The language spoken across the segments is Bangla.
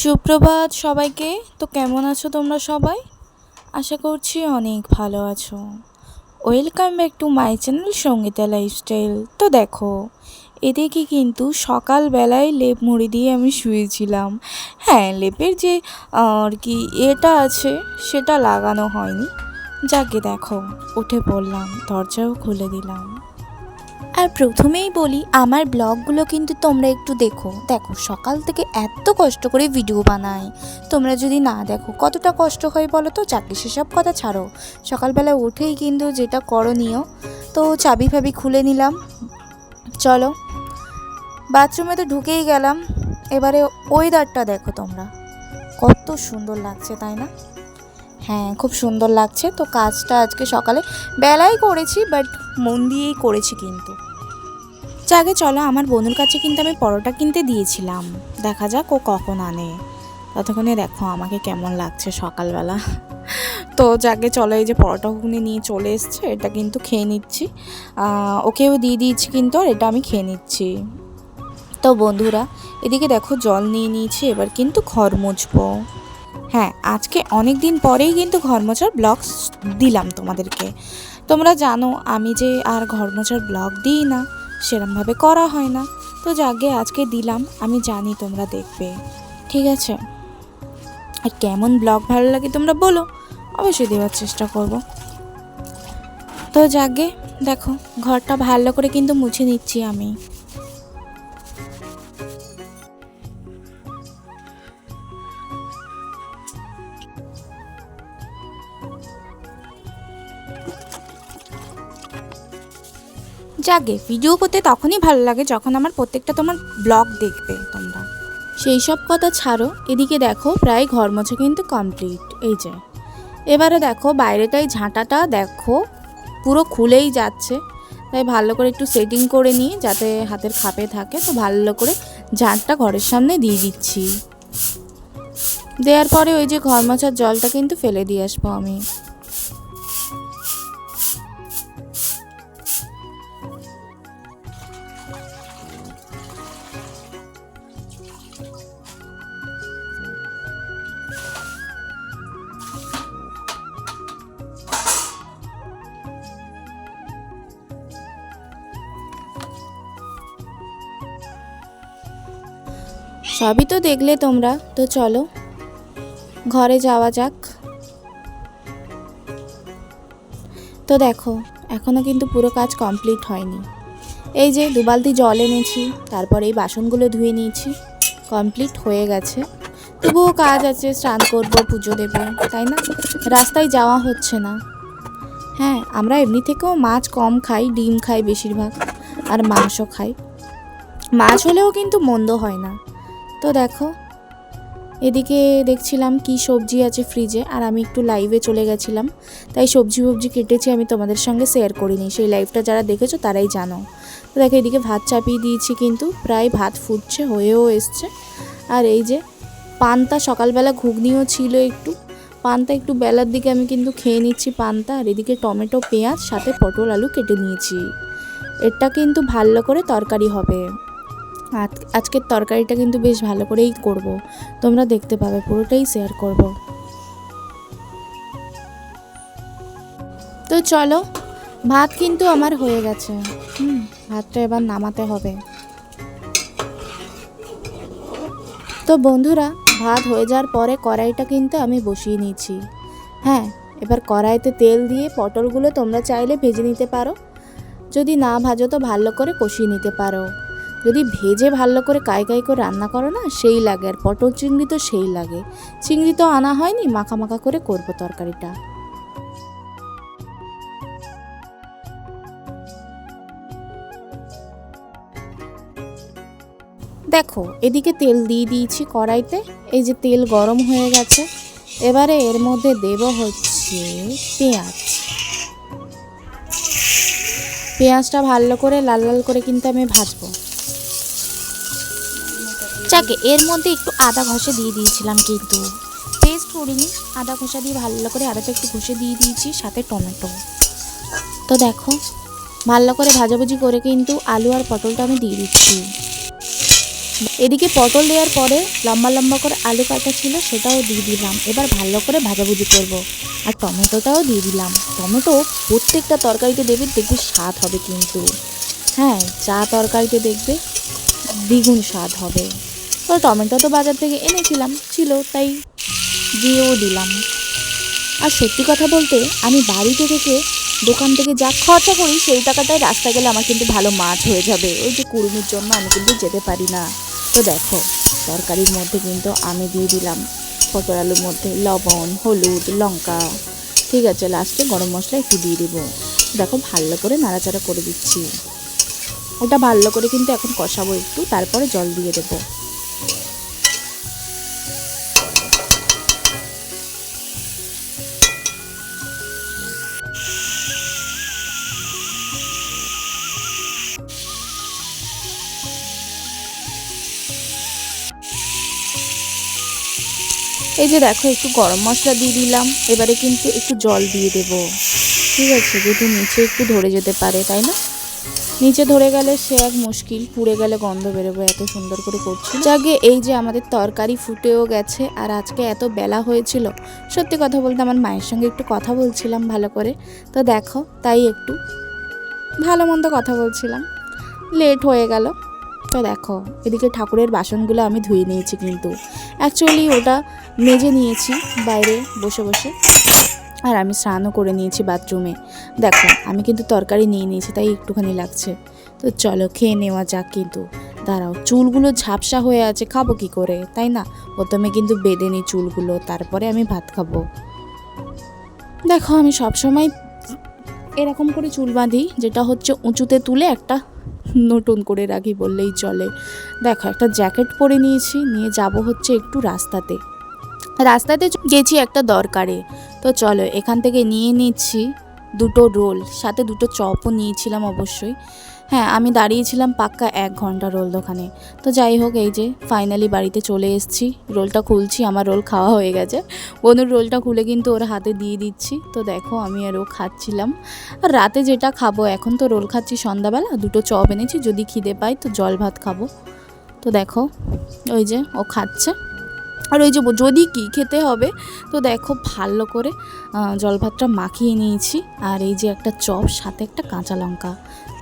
সুপ্রভাত সবাইকে। তো কেমন আছো তোমরা সবাই? আশা করছি অনেক ভালো আছো। Welcome back to my channel Sangeeta lifestyle তো দেখো, এদিকে কিন্তু সকালবেলায় লেপ মুড়ি দিয়ে আমি শুয়েছিলাম। হ্যাঁ লেপের যে আর কি এটা আছে, সেটা লাগানো হয়নি। যাকে দেখো, উঠে পড়লাম, দরজাও খুলে দিলাম। আর প্রথমেই বলি, আমার ব্লগগুলো কিন্তু তোমরা একটু দেখো। দেখো, সকাল থেকে এত কষ্ট করে ভিডিও বানাই। তোমরা যদি না দেখো, কতটা কষ্ট হয় বলো তো? চাকরি সেসব কথা ছাড়ো। সকালবেলা উঠেই কিন্তু যেটা করণীয়, তো চাবি ফাবি খুলে নিলাম। চলো, বাথরুমে তো ঢুকেই গেলাম। এবারে ওয়েদারটা দেখো তোমরা। কত সুন্দর লাগছে, তাই না? হ্যাঁ খুব সুন্দর লাগছে। তো কাজটা আজকে সকালে বেলায় করেছি বাট মন দিয়েই করেছি কিন্তু। যাকে চলো, আমার বন্ধুর কাছে কিন্তু আমি পরোটা কিনতে দিয়েছিলাম। দেখা যাক ও কখন আনে। ততক্ষণে দেখো আমাকে কেমন লাগছে সকালবেলা। তো যাকে চলো, এই যে পরোটা ঘুগনি নিয়ে চলে এসছে, এটা কিন্তু খেয়ে নিচ্ছি। ওকেও দিয়ে দিয়েছি কিন্তু, আর এটা আমি খেয়ে নিচ্ছি। তো বন্ধুরা, এদিকে দেখো জল নিয়ে নিয়েছি, এবার কিন্তু ঘর মুছবো। হ্যাঁ আজকে অনেক দিন পরেই কিন্তু ঘর মোছার ব্লগ দিলাম তোমাদেরকে। তোমরা জানো, আমি যে আর ঘর মোছার ব্লগ দিই না। সেরমভাবে করা হয় না। তো যাকে আজকে দিলাম, আমি জানি তোমরা দেখবে। ঠিক আছে? আর কেমন ব্লগ ভালো লাগে তোমরা বলো, অবশ্যই দেওয়ার চেষ্টা করব। তো যাকে দেখো, ঘরটা ভালো করে কিন্তু মুছে নিচ্ছি আমি। যাকে ভিডিও করতে তখনই ভালো লাগে যখন আমার প্রত্যেকটা তোমার ব্লগ দেখবে তোমরা। সেই সব কথা ছাড়ো, এদিকে দেখো প্রায় ঘর মোছা কিন্তু কমপ্লিট এই যে। এবারে দেখো বাইরেটাই ঝাঁটাটা দেখো, পুরো খুলেই যাচ্ছে। তাই ভালো করে একটু সেটিং করে নিই যাতে হাতের খাপে থাকে, তো ভালো করে ঝাঁটটা ঘরের সামনে দিয়ে দিচ্ছি। দেওয়ার পরে ওই যে ঘর মোছার জলটা কিন্তু ফেলে দিয়ে আসব আমি। সবই তো দেখলে তোমরা, তো চলো। ঘরে যাওয়া যাক। তো দেখো এখনও কিন্তু পুরো কাজ কমপ্লিট হয়নি। এই যে দুবালতি জল এনেছি, তারপর এই বাসনগুলো ধুয়ে নিয়েছি, কমপ্লিট হয়ে গেছে। তবুও কাজ আছে, স্নান করব, পুজো দেবো, তাই না? রাস্তায় যাওয়া হচ্ছে না। হ্যাঁ আমরা এমনি থেকেও মাছ কম খাই, ডিম খাই বেশিরভাগ, আর মাংস খাই। মাছ হলেও কিন্তু মন্দ হয় না। তো দেখো। এদিকে দেখছিলাম কি সবজি আছে ফ্রিজে আর আমি একটু লাইভে চলে গেছিলাম। তাই সবজি ফবজি কেটেছি আমি তোমাদের সঙ্গে শেয়ার করিনি। সেই লাইভটা যারা দেখেছ তারাই জানো। তো দেখো এদিকে ভাত চাপিয়ে দিয়েছি কিন্তু প্রায় ভাত ফুটছে, হয়েও এসছে। আর এই যে পান্তা, সকালবেলা ঘুগনিও ছিল একটু। পান্তা একটু বেলার দিকে আমি কিন্তু খেয়ে নিচ্ছি পান্তা। আর এদিকে টমেটো, পেঁয়াজ, সাথে পটল, আলু কেটে নিয়েছি। এটা কিন্তু ভালো করে তরকারি হবে। আজকের তরকারিটা কিন্তু বেশ ভালো করেই করব। তোমরা দেখতে পাবে, পুরোটাই শেয়ার করব। তো চলো, ভাত কিন্তু আমার হয়ে গেছে। হুম, ভাতটা এবার নামাতে হবে। তো বন্ধুরা, ভাত হয়ে যাওয়ার পরে কড়াইটা কিন্তু আমি বসিয়ে নিয়েছি। হ্যাঁ এবার কড়াইতে তেল দিয়ে পটলগুলো তোমরা চাইলে ভেজে নিতে পারো। যদি না ভাজো তো ভালো করে কষিয়ে নিতে পারো। যদি ভেজে ভালো করে কাই কাই করে রান্না করো না, সেই লাগে। আর পটল চিংড়ি তো সেই লাগে। চিংড়ি তো আনা হয়নি, মাখা মাখা করে করব তরকারিটা। দেখো, এদিকে তেল দিয়ে দিয়েছি কড়াইতে। এই যে তেল গরম হয়ে গেছে। এবারে এর মধ্যে দেব হচ্ছে পেঁয়াজ। পেঁয়াজটা ভালো করে, লাল লাল করে কিন্তু আমি ভাজবো। যাকে, এর মধ্যে একটু আদা ঘষে দিয়ে দিয়েছিলাম কিন্তু। পেস্ট করিনি, আদা ঘষা দিয়ে ভালো করে আদাটা একটু ঘষে দিয়ে দিয়েছি, সাথে টমেটো। তো দেখো, ভালো করে ভাজাভুজি করে কিন্তু আলু আর পটলটা আমি দিয়ে দিচ্ছি। এদিকে পটল দেওয়ার পরে লম্বা লম্বা করে আলু কাটা ছিল, সেটাও দিয়ে দিলাম। এবার ভালো করে ভাজাভুজি করব। আর টমেটোটাও দিয়ে দিলাম। টমেটো প্রত্যেকটা তরকারিতে দেবে দেখবে স্বাদ হবে কিন্তু। হ্যাঁ চা তরকারিতে দেখবে দ্বিগুণ স্বাদ হবে। তো টমেটো তো বাজার থেকে এনেছিলাম, ছিল, তাই দিয়েও দিলাম। আর সত্যি কথা বলতে, আমি বাড়িতে থেকে দোকান থেকে যা খরচা করি, সেই টাকাটায় রাস্তা গেলে আমার কিন্তু ভালো মাছ হয়ে যাবে। ওই যে কুড়ুমির জন্য আমি কিন্তু যেতে পারি না। তো দেখো, তরকারির মধ্যে কিন্তু আমি দিয়ে দিলাম পটল আলুর মধ্যে লবণ, হলুদ, লঙ্কা। ঠিক আছে, লাস্টে গরম মশলা একটু দিয়ে দেবো। দেখো, ভালো করে নাড়াচাড়া করে দিচ্ছি। ওটা ভালো করে কিন্তু এখন কষাবো একটু, তারপরে জল দিয়ে দেবো। এই যে দেখো, একটু গরম মশলা দিয়ে দিলাম। এবারে কিন্তু একটু জল দিয়ে দেব। ঠিক আছে, যেহেতু নিচে একটু ধরে যেতে পারে, তাই না? নিচে ধরে গেলে সে এক মুশকিল, পুড়ে গেলে গন্ধ বেরোবে, এত সুন্দর করে করছি। যাকে এই যে আমাদের তরকারি ফুটেও গেছে, আর আজকে এত বেলা হয়েছিল। সত্যি কথা বলতে আমার মায়ের সঙ্গে একটু কথা বলছিলাম ভালো করে। তো দেখো, তাই একটু ভালো মন্দ কথা বলছিলাম। লেট হয়ে গেল। তো দেখো, এদিকে ঠাকুরের বাসনগুলো আমি ধুয়ে নিয়েছি কিন্তু। অ্যাকচুয়ালি ওটা মেজে নিয়েছি বাইরে বসে বসে। আর আমি স্নানও করে নিয়েছি বাথরুমে। দেখো, আমি কিন্তু তরকারি নিয়ে নিয়েছি, তাই একটুখানি লাগছে। তো চলো খেয়ে নেওয়া যাক কিন্তু। দাঁড়াও, চুলগুলো ঝাপসা হয়ে আছে, খাব কি করে? তাই না? প্রথমে কিন্তু বেঁধে নিই চুলগুলো, তারপরে আমি ভাত খাব। দেখো, আমি সবসময় এরকম করে চুল বাঁধি, যেটা হচ্ছে উঁচুতে তুলে একটা নতুন করে রাখি বললেই চলে। দেখো, একটা জ্যাকেট পরে নিয়েছি, নিয়ে যাব হচ্ছে একটু রাস্তাতে। রাস্তাতে গেছি একটা দরকারে। তো চলো, এখান থেকে নিয়ে নিচ্ছি দুটো রোল, সাথে দুটো চপও নিয়েছিলাম অবশ্যই। হ্যাঁ আমি দাঁড়িয়েছিলাম পাক্কা এক ঘণ্টা রোল দোকানে। তো যাই হোক, এই যে ফাইনালি বাড়িতে চলে এসেছি। রোলটা খুলছি, আমার রোল খাওয়া হয়ে গেছে। বন্ধুর রোলটা খুলে কিন্তু ওর হাতে দিয়ে দিচ্ছি। তো দেখো, আমি আরও খাচ্ছিলাম। আর রাতে যেটা খাব, এখন তো রোল খাচ্ছি সন্ধ্যাবেলা, দুটো চপ এনেছি, যদি খিদে পাই তো জল ভাত খাব। তো দেখো, ওই যে ও খাচ্ছে। আর ওই যে যদি কি খেতে হবে, তো দেখো ভালো করে জল ভাতটা মাখিয়ে নিয়েছি। আর এই যে একটা চপ, সাথে একটা কাঁচা লঙ্কা।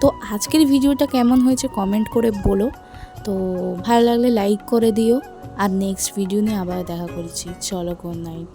তো আজকের ভিডিওটা কেমন হয়েছে কমেন্ট করে বলো। তো ভালো লাগলে লাইক করে দিও। আর নেক্সট ভিডিও নিয়ে আবার দেখা করছি। চলো গুড নাইট